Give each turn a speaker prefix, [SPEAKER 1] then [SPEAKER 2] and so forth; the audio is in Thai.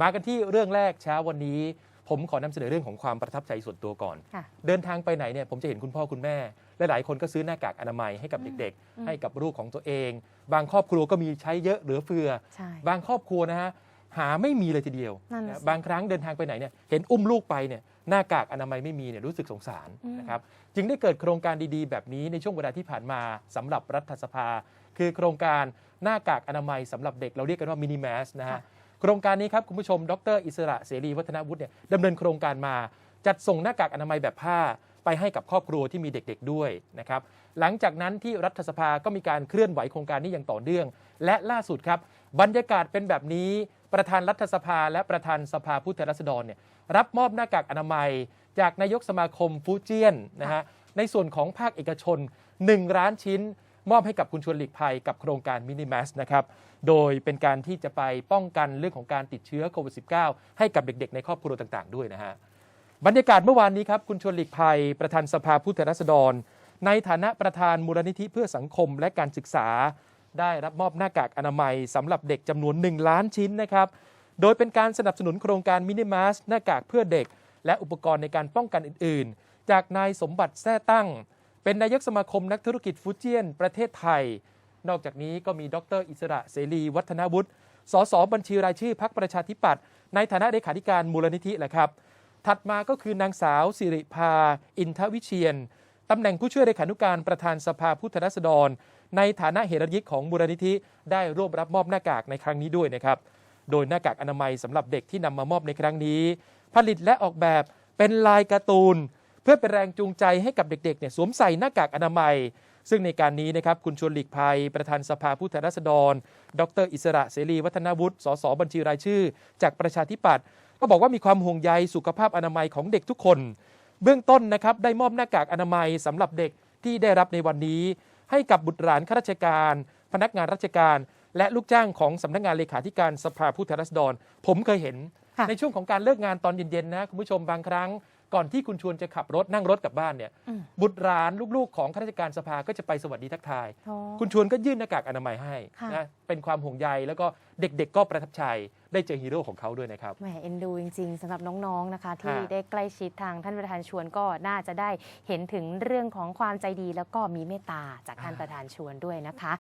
[SPEAKER 1] มากันที่เรื่องแรกเช้าวันนี้ ผมขอนำเสนอเรื่องของความประทับใจส่วนตัวก่อน
[SPEAKER 2] ค่ะ
[SPEAKER 1] เดินทางไปไหนเนี่ยผมจะเห็นคุณพ่อคุณแม่หลายๆคนก็ซื้อหน้ากากอนามัยให้กับเด็ก
[SPEAKER 2] อืม
[SPEAKER 1] ๆให้กับลูกของตัวเอง บางครอบครัวก็มีใช้เยอะเหลือเฟือ
[SPEAKER 2] ใช่
[SPEAKER 1] บางครอบครัวนะฮะหาไม่มีเลยทีเดียว
[SPEAKER 2] นั่นน่ะ
[SPEAKER 1] นะ
[SPEAKER 2] สิ
[SPEAKER 1] บางครั้งเดินทางไปไหนเนี่ยเห็นอุ้มลูกไปเนี่ยหน้ากากอนามัยไม่มีเนี่ยรู้สึกสงสาร
[SPEAKER 2] อืม
[SPEAKER 1] นะครับจึงได้เกิดโครงการดีๆ แบบนี้ในช่วงเวลาที่ผ่านมาสำหรับรัฐสภา คือโครงการหน้ากากอนามัยสำหรับเด็กเราเรียกกันว่ามินิแมสนะฮะ โครงการนี้ครับคุณผู้ชม ดร อิสระเสรีวัฒนวุฒิเนี่ยดำเนินโครงการมา จัดส่งหน้ากากอนามัยแบบผ้าไปให้กับครอบครัวที่มีเด็กๆด้วยนะครับหลังจากนั้นที่รัฐสภาก็มีการเคลื่อนไหวโครงการนี้อย่างต่อเนื่อง และล่าสุดครับบรรยากาศเป็นแบบนี้ประธานรัฐสภาและประธานสภาผู้แทนราษฎรเนี่ยรับมอบหน้ากากอนามัย จากนายกสมาคมฟูเจียนนะฮะในส่วนของภาคเอกชน1ล้านชิ้น มอบให้กับคุณชวนหลีกภัยกับโครงการมินิแมสนะครับ โดยเป็นการที่จะไปป้องกันเรื่องของการติดเชื้อโควิด -19 ให้กับเด็กๆ ในครอบครัวต่างๆ ด้วยนะฮะ บรรยากาศเมื่อวานนี้ครับ คุณชวนหลีกภัย ประธานสภาผู้แทนราษฎร ในฐานะประธานมูลนิธิเพื่อสังคมและการศึกษา ได้รับมอบหน้ากากอนามัยสำหรับเด็กจำนวน 1 ล้านชิ้นนะครับ โดยเป็นการสนับสนุนโครงการมินิมาสหน้ากากเพื่อเด็ก และอุปกรณ์ในการป้องกันอื่น ๆ จากนายสมบัติแท้ตั้ง เป็นนายกสมาคมนักธุรกิจฟูเจียน ประเทศไทย นอกจากนี้ก็มีดร อิสระเสรีวัฒนวุฒิสสบัญชีรายชื่อพักประชาธิปัตย์ในฐานะเลขาธิการมูลนิธิแหละครับ ถัดมาก็คือนางสาวสิริภา อินทวิเชียนตำแหน่งผู้ช่วยเลขานุการประธานสภาผู้แทนราษฎร ในฐานะเหรัยิกของมูลนิธิได้ร่วมรับมอบหน้ากากในครั้งนี้ด้วยนะครับ โดยหน้ากากอนามัยสำหรับเด็กที่นำมามอบในครั้งนี้ ผลิตและออกแบบเป็นลายการ์ตูน พื่อเป็นแรงจูงใจให้กับเด็กๆเนี่ยสวมใส่หน้ากากอนามัย ซึ่งในการนี้นะครับคุณชวนหลีกภัย ประธานสภาผู้แทนราษฎร ดร อิสระเสรีวัฒนวุฒิสสบัญชีรายชื่อ จากประชาธิปัตย์ก็บอกว่ามีความห่วงใยสุขภาพอนามัยของเด็กทุกคน เบื้องต้นนะครับได้มอบหน้ากากอนามัยสำหรับเด็กที่ได้รับในวันนี้ ให้กับบุตรหลานข้าราชการ พนักงานราชการ และลูกจ้างของสำนักงานเลขาธิการสภาผู้แทนราษฎร ผมเคยเห็น
[SPEAKER 2] ค่ะ
[SPEAKER 1] ในช่วงของการเลิกงานตอนเย็นๆนะคุณผู้ชมบางครั้ง ก่อนที่คุณชวนจะขับรถนั่งรถกลับบ้านเนี่ย
[SPEAKER 2] อืม
[SPEAKER 1] บุตรหลานลูกๆ ของข้าราชการสภาก็จะไปสวัสดีทักทาย
[SPEAKER 2] อ๋อ
[SPEAKER 1] คุณชวนก็ยื่นหน้ากากอนามัยให้
[SPEAKER 2] ค่ะ
[SPEAKER 1] นะเป็นความห่วงใยแล้วก็เด็กๆ ก็ประทับใจได้เจอฮีโร่ของเขาด้วยนะครับ
[SPEAKER 2] แหมเอ็นดูจริง ๆสำหรับน้องๆนะคะ ที่
[SPEAKER 1] ฮะ
[SPEAKER 2] ได้ใกล้ชิดทางท่านประธานชวนก็น่าจะได้เห็นถึงเรื่องของความใจดีแล้วก็มีเมตตาจากท่านประธานชวนด้วยนะคะ